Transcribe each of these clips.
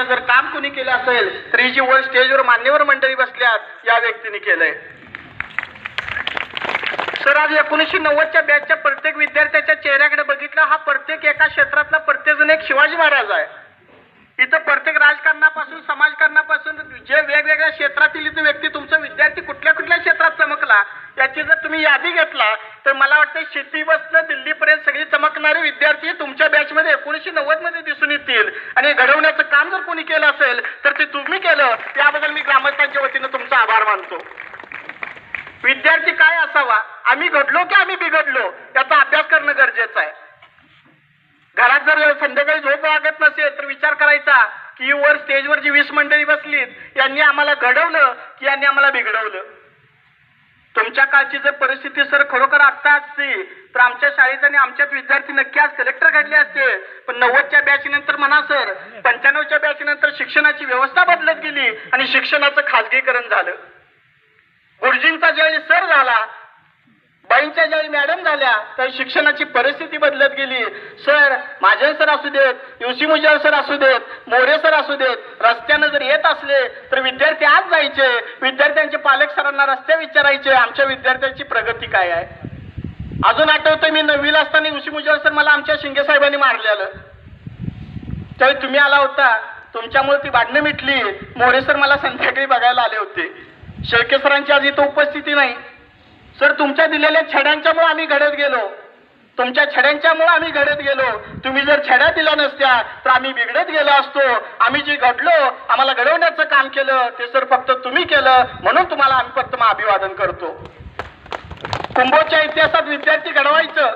विकासाचं जर काम कोणी केलं असेल तर ही जी वर स्टेजवर मान्यवर मंडळी बसल्यात या व्यक्तीने केलंय. सर आज एकोणीसशे नव्वदच्या बॅचच्या प्रत्येक विद्यार्थ्याच्या चेहऱ्याकडे बघितला हा प्रत्येक एका क्षेत्रातला प्रत्येक जण एक शिवाजी महाराज आहे. इथं प्रत्येक राजकारणापासून समाजकारणापासून जे वेगवेगळ्या क्षेत्रातील इथं व्यक्ती तुमचा विद्यार्थी कुठल्या कुठल्या क्षेत्रात चमकला याची जर तुम्ही यादी घेतला तर मला वाटतं शेतीपासून दिल्लीपर्यंत सगळी चमकणारे विद्यार्थी तुमच्या बॅचमध्ये एकोणीसशे नव्वदमध्ये दिसून येतील. आणि घडवण्याचं काम जर कोणी केलं असेल तर ते तुम्ही केलं. याबद्दल मी ग्रामस्थांच्या वतीनं तुमचा आभार मानतो. विद्यार्थी काय असावा? आम्ही घडलो की आम्ही बिघडलो? याचा अभ्यास करणं गरजेचं आहे. घरात जर संध्याकाळी झोप लागत नसेल तर विचार करायचा की वर स्टेजवर जी वीस मंडळी बसलीत यांनी आम्हाला घडवलं की यांनी आम्हाला बिघडवलं? तुमच्या काळची जर परिस्थिती सर खरोखर आत्ता असती तर आमच्या शाळेत आणि आमच्यात विद्यार्थी नक्की आज कलेक्टर घडले असते. पण नव्वदच्या बॅच नंतर म्हणा सर पंच्याण्णवच्या बॅच नंतर शिक्षणाची व्यवस्था बदलत गेली आणि शिक्षणाचं खाजगीकरण झालं. गुरुजींचा ज्यावेळी सर झाला. बाईंच्या ज्यावेळी मॅडम झाल्या तर शिक्षणाची परिस्थिती बदलत गेली. सर माझे सर असू देत युसी मुजल सर असू देत मोरे सर असू देत रस्त्यानं जर येत असले तर विद्यार्थी आज जायचे. विद्यार्थ्यांचे पालक सरांना रस्ते विचारायचे. आमच्या विद्यार्थ्यांची प्रगती काय आहे? अजून आठवतं मी नववीला असताना युसी मुजल सर मला आमच्या शिंगे साहेबांनी मारलेलं. त्यावेळी तुम्ही आला होता. तुमच्यामुळे ती भांडणं मिटली. मोरे सर मला संध्याकाळी बघायला आले होते. शेळके सरांची आज इथं उपस्थिती नाही. सर तुमच्या दिलेल्या छड्यांच्यामुळे आम्ही घडत गेलो. तुमच्या छड्यांच्यामुळे आम्ही घडत गेलो. तुम्ही जर छड्या दिल्या नसत्या तर आम्ही बिघडत गेलो असतो. आम्ही जे घडलो आम्हाला घडवण्याचं काम केलं ते सर फक्त तुम्ही केलं म्हणून तुम्हाला आम्ही फक्त मग अभिवादन करतो. कुंभोच्या इतिहासात विद्यार्थी घडवायचं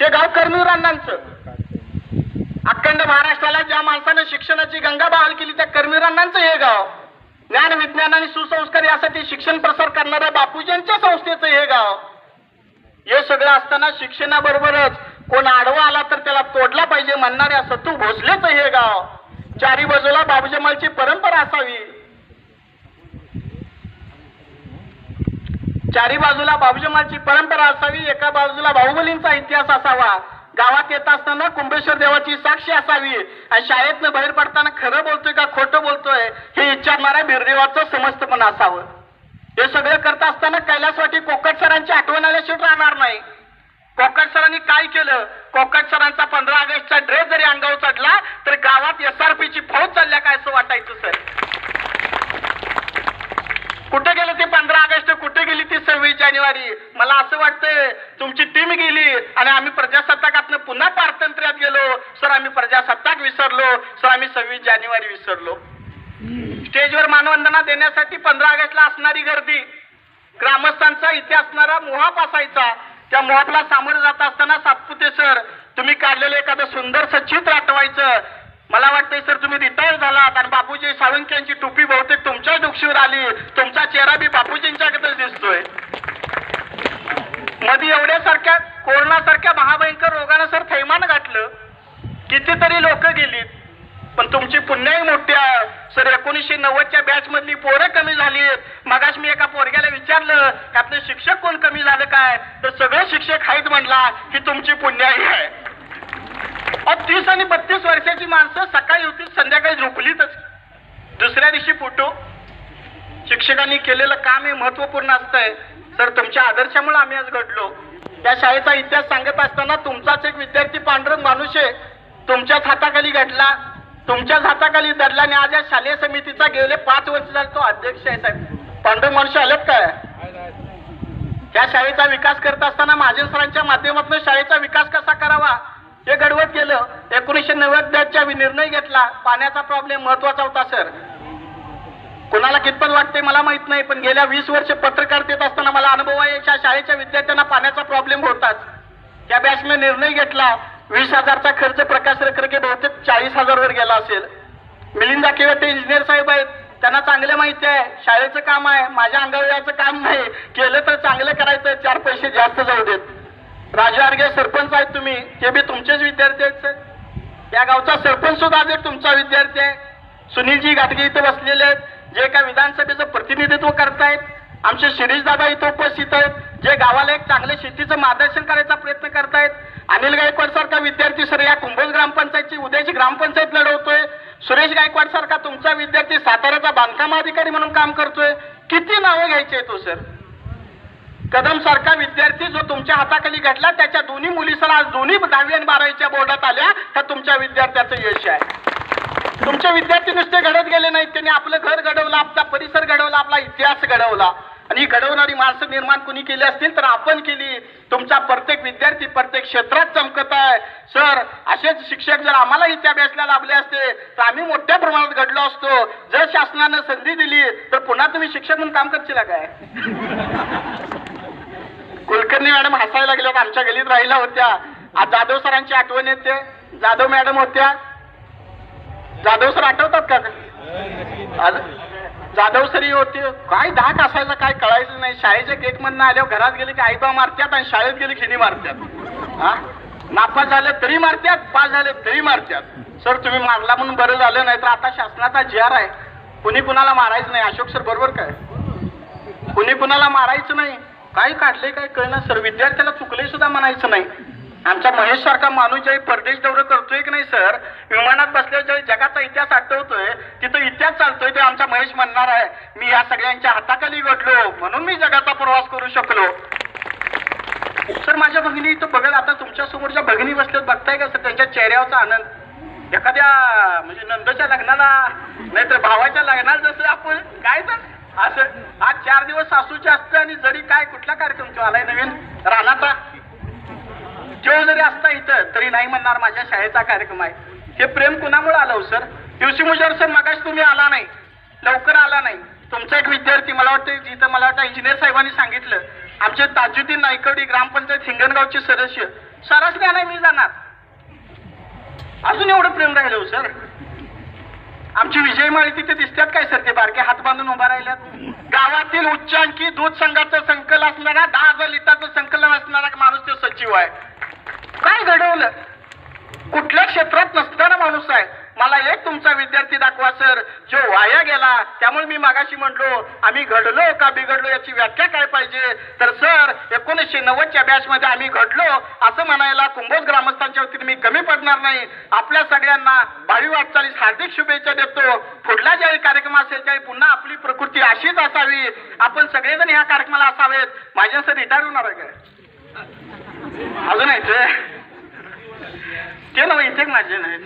हे गाव कर्मवीर अण्णांचं अखंड महाराष्ट्राला ज्या माणसानं शिक्षणाची गंगा बहाल केली त्या कर्मवीर हे गाव. ज्ञान विज्ञान आणि सुसंस्कार यासाठी शिक्षण प्रसार करणाऱ्या बापूजींच्या संस्थेचं हे गाव. हे सगळं असताना शिक्षणाबरोबरच कोण आडवा आला तर त्याला तोडला पाहिजे म्हणणाऱ्या सतू भोसलेचं हे गाव. चारी बाजूला बाबूजमालची परंपरा असावी. चारी बाजूला बाबूजमालची परंपरा असावी एका बाजूला बाहुबलींचा इतिहास असावा. गावात येत असताना कुंभेश्वर देवाची साक्षी असावी. आणि शाळेतनं बाहेर पडताना खरं बोलतोय का खोटं बोलतोय हे विचारणाऱ्या बिरदेवाचं समस्तपण असावं. हे सगळं करत असताना कैलासवाटी कोकट सरांची आठवण आल्याशिवाय राहणार नाही. कोकट सरांनी काय केलं? कोकट सरांचा पंधरा ऑगस्टचा ड्रेस जरी अंगावर चढला तर गावात एस ची फौज चालल्या काय असं वाटायचं सर? कुठे गेले ते पंधरा ऑगस्ट? कुठे गेली ती सव्वीस जानेवारी? मला असं वाटतंय तुमची टीम गेली आणि आम्ही प्रजासत्ताकातनं पुन्हा पारतंत्र्यात गेलो. सर आम्ही प्रजासत्ताक विसरलो. सर आम्ही सव्वीस जानेवारी विसरलो. स्टेजवर मानवंदना देण्यासाठी पंधरा ऑगस्टला असणारी गर्दी ग्रामस्थांचा इथे असणारा मोहाप असायचा. त्या मोहापला सामोरं जात असताना सातपुते सर तुम्ही काढलेलं एखादं सुंदर सचित्र आठवायचं. मला वाटतंय सर तुम्ही रिटायर झालात आणि बापूजी साळुंके यांची टोपी बहुतेक तुमच्याच डोक्षीवर आली. तुमचा चेहरा बी बापूजींच्याकडेच दिसतोय. मध्ये एवढ्यासारख्या कोरोनासारख्या महाभयंकर रोगानं सर थैमान गाठलं. कितीतरी लोक गेलीत. पण तुमची पुण्याही मोठी आहे. सर एकोणीसशे नव्वदच्या बॅच मधली पोरं कमी झाली मगाश मी एका पोरग्याला विचारलं की आपलं शिक्षक कोण कमी झालं काय? तर सगळे शिक्षक आहेत म्हणला ही तुमची पुण्याई आहे. तीस आणि बत्तीस वर्षाची माणसं सकाळी होती संध्याकाळी झोपलीतच. दुसऱ्या दिवशी फोटो. शिक्षकांनी केलेलं काम हे महत्त्वपूर्ण असतंय. सर तुमच्या आदर्शामुळे आम्ही आज घडलो. त्या शाळेचा इतिहास सांगत असताना तुमचाच एक विद्यार्थी पांडुरंग माणूस आहे तुमच्याच हाताखाली घडला. तुमच्याच हाताखाली दडला आणि आज या शालेय समितीचा गेले पाच वर्ष झाले तो अध्यक्ष आहे साहेब. पांडुरंग माणूस आलेत काय? या शाळेचा विकास करत असताना महाजन सरांच्या माध्यमातून शाळेचा विकास कसा करावा? हे घडवत गेलं. एकोणीसशे नव्वदच्या निर्णय घेतला. पाण्याचा प्रॉब्लेम महत्त्वाचा होता सर कोणाला कितपत वाटते मला माहीत नाही पण गेल्या वीस वर्ष पत्रकार देत असताना मला अनुभव आहे या शाळेच्या विद्यार्थ्यांना पाण्याचा प्रॉब्लेम होताच. त्या बॅचने निर्णय घेतला. वीस हजारचा खर्च प्रकाश रखरखे बहुतेक चाळीस हजार वर गेला असेल. मिलिंदा किंवा ते इंजिनियर साहेब आहेत. त्यांना चांगलं माहिती आहे. शाळेचं काम आहे. माझ्या अंगावयाचं काम नाही. केलं तर चांगलं करायचं. चार पैसे जास्त जाऊ देत. राजू आर्गे सरपंच आहेत तुम्ही ते बी तुमचेच विद्यार्थी आहेत सर. या गावचा सरपंच सुद्धा जर तुमचा विद्यार्थी आहे. सुनीलजी घाटगे इथं बसलेले आहेत जे एका विधानसभेचं प्रतिनिधित्व करतायत. आमचे शिरीष दादा उपस्थित आहेत जे गावाला एक चांगले शेतीचं मार्गदर्शन करायचा प्रयत्न करतायत. अनिल गायकवाड सारखा विद्यार्थी सर या कुंभोज ग्रामपंचायतची उद्याची ग्रामपंचायत लढवतोय. सुरेश गायकवाड सारखा तुमचा विद्यार्थी साताऱ्याचा बांधकाम अधिकारी म्हणून काम करतोय. किती नावं घ्यायची आहे तो सर? कदम सारखा विद्यार्थी जो तुमच्या हाताखाली घडला त्याच्या दोन्ही मुली सर आज दोन्ही दहावी आणि बारावीच्या बोर्डात आल्या तर तुमच्या विद्यार्थ्याचं यश आहे. तुमचे विद्यार्थी नुसते घडत गेले नाहीत त्यांनी आपलं घर घडवलं आपला परिसर घडवला आपला इतिहास घडवला. आणि ही घडवणारी माणसं निर्माण कुणी केली असतील तर आपण केली. तुमचा प्रत्येक विद्यार्थी प्रत्येक क्षेत्रात चमकत आहे. सर असेच शिक्षक जर आम्हाला त्या बॅचला लाभले असते तर आम्ही मोठ्या प्रमाणात घडलो असतो. जर शासनानं संधी दिली तर पुन्हा तुम्ही शिक्षक म्हणून काम करशील काय? कुलकर्णी मॅडम हसायला लागल्यात आमच्या गलीत राहिल्या होत्या. जाधव सरांची आठवण येते. जाधव मॅडम होत्या. जाधव सर आठवतात का? जाधव सरी होते. काय धाक असायचा काय कळायचं नाही. शाळेच्या गेट मधनं आल्यावर घरात गेले की आईबा मारत्यात आणि शाळेत गेले खिनी मारत्यात. हा? नापास झाले तरी मारत्यात पास झाले तरी मारत्यात. सर तुम्ही मारला म्हणून बरं झालं नाही तर आता शासनाचा जी आर आहे. कुणी कुणाला मारायचं नाही. अशोक सर बरोबर काय? कुणी कुणाला मारायचं नाही. काय काढले काय कळणार सर विद्यार्थ्याला चुकले सुद्धा म्हणायचं नाही. आमचा महेश सारखा माणूस ज्यावेळी परदेश दौरा करतोय की नाही सर? विमानात बसल्या जगाचा इतिहास आठवतोय तिथं इतिहास चालतोय ते आमचा महेश म्हणणार आहे. मी या सगळ्यांच्या हाताखाली घडलो म्हणून मी जगाचा प्रवास करू शकलो. सर माझ्या भगिनी इथं बघत आता तुमच्या समोरच्या भगिनी बसल्यात बघताय का सर? त्यांच्या चेहऱ्यावरचा आनंद. एखाद्या म्हणजे नंदच्या लग्नाला नाहीतर भावाच्या लग्नाला जसं आपण काय तर असं आज चार दिवस सासूचे असतं आणि जरी काय कुठला कार्यक्रम तो आलाय नवीन? रानाचा? तो जरी असता इथं तरी नाही म्हणणार माझ्या शाळेचा कार्यक्रम आहे. हे प्रेम कुणामुळे आलं हो सर? दिवशी मुजर सर मगाश तुम्ही आला नाही. लवकर आला नाही. तुमचा एक विद्यार्थी मला वाटतं जिथं मला वाटतं इंजिनियर साहेबांनी सांगितलं आमचे ताजुद्दीन नायकवडी ग्रामपंचायत हिंगणगावचे सदस्य. सरस नाही मी जाणार. अजून एवढं प्रेम राहिलं हो सर? आमची विजय माळी तिथे दिसतात काय सर? ते बारके हात बांधून उभा राहिल्यात. गावातील उच्चांकी दूध संघाचं संकलन असणारा दहा हजार लिटरचं संकलन असणारा माणूस तो सचिव आहे. काय घडवलं? कुठल्या क्षेत्रात नसताना माणूस आहे. मला एक तुमचा विद्यार्थी दाखवा सर. जो वाया गेला त्यामुळे मी मागाशी म्हणलो आम्ही घडलो का बिघडलो याची व्याख्या काय पाहिजे? तर सर एकोणीसशे नव्वदच्या बॅच मध्ये आम्ही घडलो असं म्हणायला कुंभोज ग्रामस्थांच्या वतीने मी कमी पडणार नाही. आपल्या सगळ्यांना भावी वाटचालीस हार्दिक शुभेच्छा देतो. पुढला ज्यावेळी कार्यक्रम असेल त्यावेळी पुन्हा आपली प्रकृती अशीच असावी. आपण सगळेजण ह्या कार्यक्रमाला असावेत. माझ्या सर रिटायर होणार आहे काय? अजून यायचं ते? ते ना इथे माझे नाही.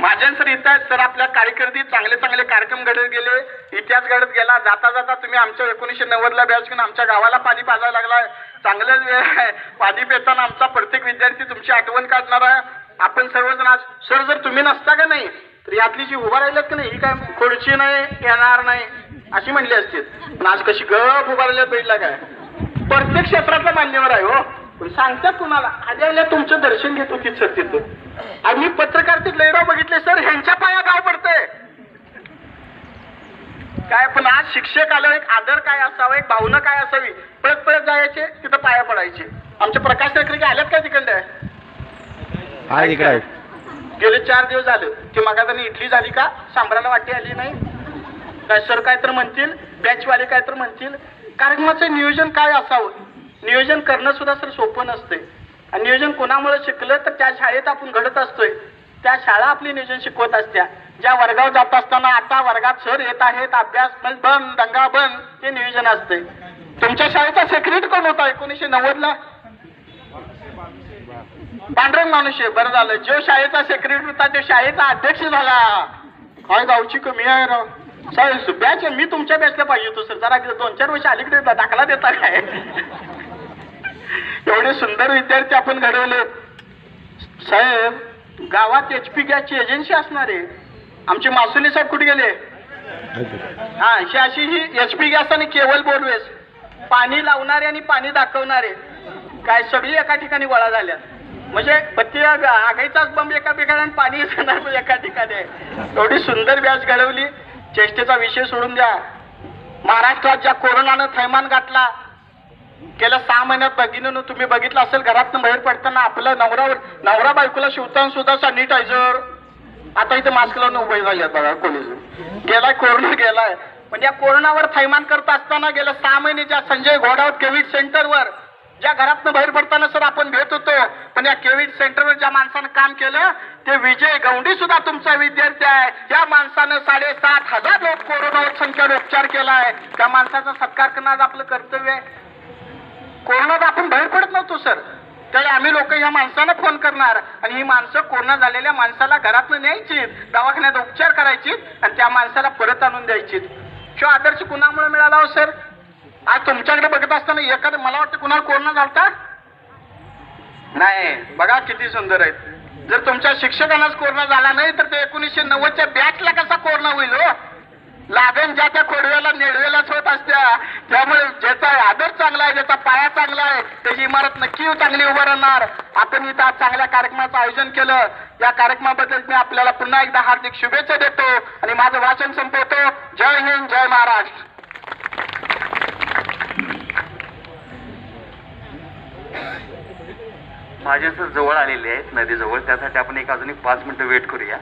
माझ्या सर इथं आहेत सर आपल्या कारकिर्दीत चांगले चांगले कार्यक्रम घडत गेले. इतिहास घडत गेला. जाता जाता तुम्ही आमच्या एकोणीसशे नव्वदला बॅच घेऊन आमच्या गावाला पाणी पाजायला लागलाय. चांगलंच वेळ आहे. पाणी पेताना आमचा प्रत्येक विद्यार्थी तुमची आठवण काढणार आहे. आपण सर्वजण आज सर जर तुम्ही नसता का नाही तर यातली जी उभा राहिल्यात की नाही ही काय खुर्ची नाही येणार नाही अशी म्हणली असतील. पण आज कशी गप उभा राहिल्यात काय? प्रत्येक क्षेत्रातला मान्यवर आहे हो. सांगतात कुणाला आल्या तुमचं दर्शन घेतो की सर तिथं. आणि मी पत्रकारितेत लयराव बघितले सर ह्यांच्या पाया गाव पडतंय. काय पण आज शिक्षक आलं एक आदर काय असावं एक भावना काय असावी पळत पळत जायचे तिथं पाया पडायचे. आमचे प्रकाश टेकरे आल्यात काय तिकडे गेले चार दिवस झाले. ते मगा त्यांनी इडली झाली का? सांबराला वाटी आली नाही. काय सर काय तर म्हणतील बॅचवाले काय तर म्हणतील. कार्यक्रमाचं नियोजन काय असावं? नियोजन करणं सुद्धा सर सोपं नसते आणि नियोजन कोणामुळे शिकलं तर त्या शाळेत आपण घडत असतोय. त्या शाळा आपली नियोजन शिकवत असत्या. ज्या वर्गावर जात असताना आता वर्गात सर येत आहेत अभ्यास म्हणजे बंद दंगा बंद हे नियोजन असते तुमच्या शाळेचा सेक्रेट कोण होता एकोणीसशे नव्वदला? पांढरंग माणूस आहे बरं झालं. जो शाळेचा सेक्रेटरी होता तो शाळेचा अध्यक्ष झाला. काय गावची कमी आहे राव. सर बॅच मी तुमच्या बॅचला पाहिजे होतो सर. जरा दोन चार वर्ष अलीकडे दाखला देता काय? एवढे सुंदर विद्यार्थी आपण घडवले. साहेब गावात एच पी गॅसची एजन्सी असणार आहे. आमचे मासुली साहेब कुठे गेले? हा ही अशी ही एच पी गॅस आणि केवल बोरवेस. पाणी लावणारे आणि पाणी दाखवणारे. काय सगळी एका ठिकाणी गोळा झाल्या म्हणजे पत्ती आगाईचाच बंब एका ठिकाणी आणि पाणी येणार पण एका ठिकाणी. आहे एवढी सुंदर व्यास घडवली. चेष्टेचा विषय सोडून द्या. महाराष्ट्रात ज्या कोरोनानं थैमान गाठला गेल्या सहा महिन्यात भगिनीनं तुम्ही बघितलं असेल घरातनं बाहेर पडताना आपलं नवरा नवरा बायकोला शिवताना सुद्धा सॅनिटायझर आता इथे मास्क लावून उभे झाले बघा कोणी गेलाय कोरोना गेलाय. पण या कोरोनावर थैमान करत असताना गेल्या सहा महिने ज्या संजय घोडावत कोविड सेंटरवर ज्या घरातनं बाहेर पडताना सर आपण भेट होतो पण या कोविड सेंटरवर ज्या माणसानं काम केलं ते विजय गौंडी सुद्धा तुमचा विद्यार्थी आहे. या माणसानं साडेसात हजार लोक कोरोनावर संख्येवर उपचार केलाय. त्या माणसाचा सत्कार करणं आज आपलं कर्तव्य आहे. कोरोनात आपण बाहेर पडत नव्हतो सर. त्यावेळी आम्ही लोक ह्या माणसाला फोन करणार आणि ही माणसं कोरोना झालेल्या माणसाला घरातून न्यायची दवाखान्यात उपचार करायची आणि त्या माणसाला परत आणून द्यायची. किंवा आदर्श कुणामुळे मिळाला हो सर? आज तुमच्याकडे बघत असताना एखादं मला वाटतं कुणाला कोरोना झालता? नाही बघा किती सुंदर आहेत. जर तुमच्या शिक्षकांनाच कोरोना झाला नाही तर ते एकोणीसशे नव्वदच्या बॅचला कसा कोरोना होईल हो? लागण ज्या त्या खोडव्याला नेडव्यालाच होत असत्या. त्यामुळे ज्याचा आदर चांगला आहे ज्याचा पाया चांगला आहे त्याची इमारत नक्की चांगली उभं राहणार. आपण इथं आज चांगल्या कार्यक्रमाचं आयोजन केलं. या कार्यक्रमाबद्दल मी आपल्याला पुन्हा एकदा हार्दिक शुभेच्छा देतो आणि माझं वाचन संपवतो. जय हिंद जय महाराष्ट्र. माझे सर जवळ आलेले आहेत नदीजवळ. त्यासाठी आपण एक अजून एक पाच मिनिटं वेट करूया.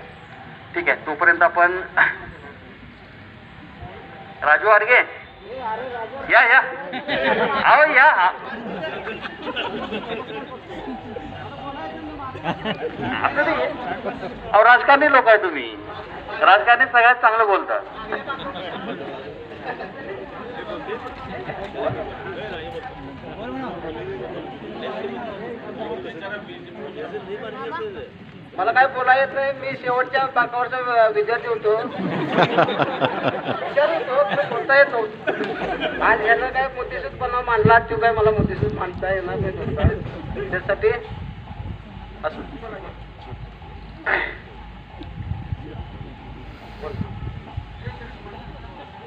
ठीक आहे तोपर्यंत आपण राजू आर्गे या या. अहो या. असं नाही. अहो राजकारणी लोक आहे तुम्ही. राजकारणी सगळ्यात चांगलं बोलतात. मला काय बोला येत नाही मी शेवटच्या बाकावरचा विद्यार्थी होतो. विचार होतो बोलता येत. नव्हतं याचा काय काय पण मांडला तो काय मला मुद्देसूद मांडता येणार नाही त्यासाठी असं.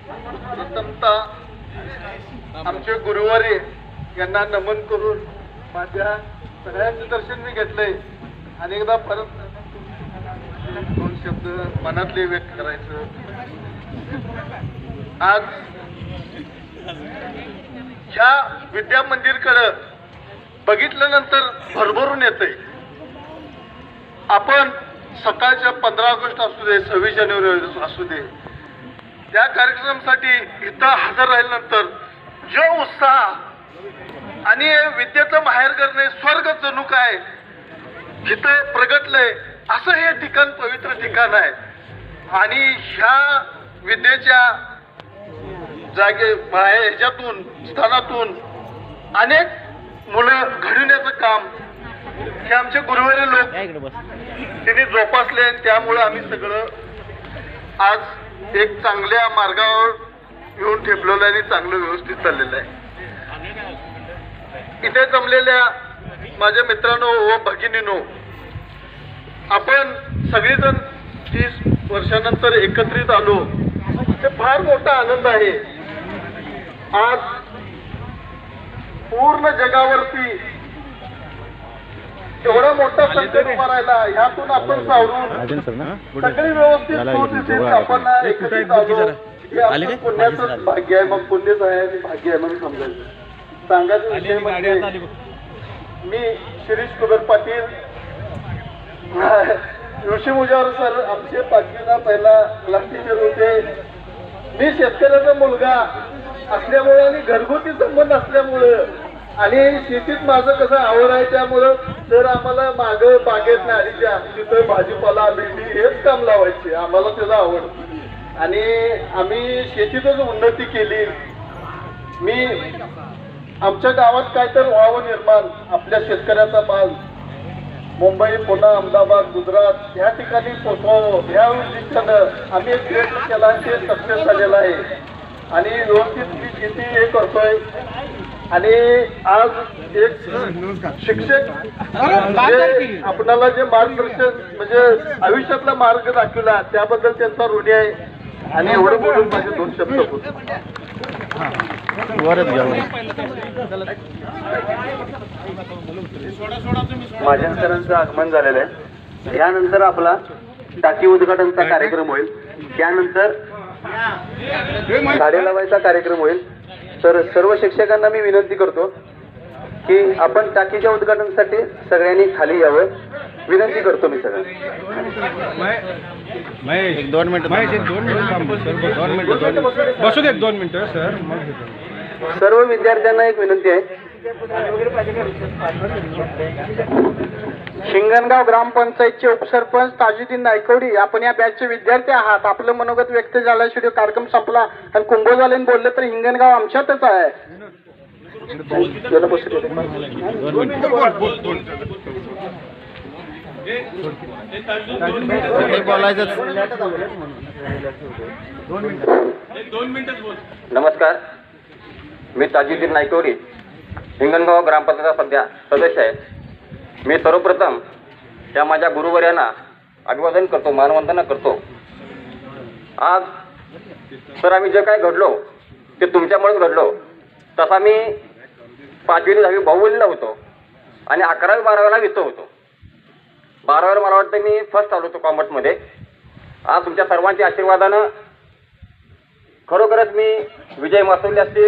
प्रथमतः आमचे गुरुवारी यांना नमन करून माझ्या सगळ्यांचं दर्शन मी घेतलंय अनेकदा परत दोन शब्द मनातले व्यक्त करायचं. आज ह्या विद्या मंदिरकडं बघितल्यानंतर भरभरून येतंय. आपण सकाळच्या पंधरा ऑगस्ट असू दे सव्वीस जानेवारी असू दे त्या कार्यक्रमासाठी इथं हजर राहिल्यानंतर जो उत्साह आणि विद्येचं माहेर करणे स्वर्ग जणू काय? इथं प्रगटलंय असं हे ठिकाण पवित्र ठिकाण आहे. आणि ह्या विद्येच्या जागे ह्याच्यातून स्थानातून अनेक मुलं घडवण्याचं काम हे आमचे गुरुवारी लोक त्यांनी जोपासले आणि त्यामुळे आम्ही सगळं आज एक चांगल्या मार्गावर येऊन ठेपलेलं आहे आणि चांगलं व्यवस्थित चाललेलं आहे. इथे जमलेल्या माझ्या मित्रांनो व भगिनीनो आपण सगळेजण तीस वर्षानंतर एकत्रित आलो. ते फार मोठा आनंद आहे. आज पूर्ण जगावरती एवढा मोठा संकट उभा राहिला ह्यातून आपण सावरून सगळी व्यवस्थित. आपण एकत्रित आलो. हे पुण्याचंच भाग्य आहे. मग पुण्यच आहे आणि भाग्य आहे म्हणून समजायचं. सांगायचं मी शिरीष कुबेर पाटील. ऋषी मुजावर सर आमचे पाचवीला पहिला क्लास टीचर होते. मी शेतकऱ्याचा मुलगा असल्यामुळे आणि घरगुती संबंध असल्यामुळं आणि शेतीत माझं कसं आवड आहे त्यामुळं तर आम्हाला माग बागेत नाहीच्या तिथं भाजीपाला भेंडी हेच काम लावायचे. आम्हाला त्याचा आवड. आणि आम्ही शेतीतच उन्नती केली. मी आमच्या गावात काय तर व्हावं निर्माण आपल्या शेतकऱ्याचा माल. मुंबई पुणे अहमदाबाद गुजरात ह्या ठिकाणी पोचवावं ह्या उद्दिष्टानं आम्ही एक प्रयत्न केला ते सक्सेस झालेला आहे. आणि व्यवस्थित मी शेती हे करतोय. आणि आज एक शिक्षक जे आपणाला जे मार्गदर्शन म्हणजे आयुष्यातला मार्ग दाखवला त्याबद्दल त्यांचा ऋणी आहे. आणि एवढं बोलून माझे दोन शब्द होते. वरच घ्या माझ्या सरांचं आगमन झालेलं आहे. यानंतर आपला टाकी उद्घाटनचा कार्यक्रम होईल. त्यानंतर झाडे लावायचा कार्यक्रम होईल. तर सर्व शिक्षकांना मी विनंती करतो की आपण टाकीच्या उद्घाटनासाठी सगळ्यांनी खाली यावं. विनंती करतो मी सगळ्यांना. दोन मिनिटं दोन मिनिट बसू दे दोन मिनिटं सर. सर्व विद्यार्थ्यांना एक विनंती आहे. हिंगणगाव ग्रामपंचायतचे उपसरपंच ताजुद्दीन नायकवडी आपण या बॅचचे विद्यार्थी आहात. आपलं मनोगत व्यक्त झाल्याशिवाय कार्यक्रम संपला. आणि कुंभोजालेन बोलले तर हिंगणगाव आमच्यातच आहे. नमस्कार. मी ताजुद्दीन नायकवडी हिंगणगाव ग्रामपंचायतचा सध्या सदस्य आहे. मी सर्वप्रथम या माझ्या गुरुवर्यांना अभिवादन करतो मानवंदना करतो. आज सर आम्ही जे काय घडलो ते तुमच्यामुळेच घडलो. तसा मी पाचवी दहावी बाहुबलीला होतो. आणि अकरावी बारावीला वित्त होतो. बारावीला मला वाटतं मी फर्स्ट आलो होतो कॉमर्समध्ये आज तुमच्या सर्वांच्या आशीर्वादानं खरोखरच मी विजय मासवले असतील.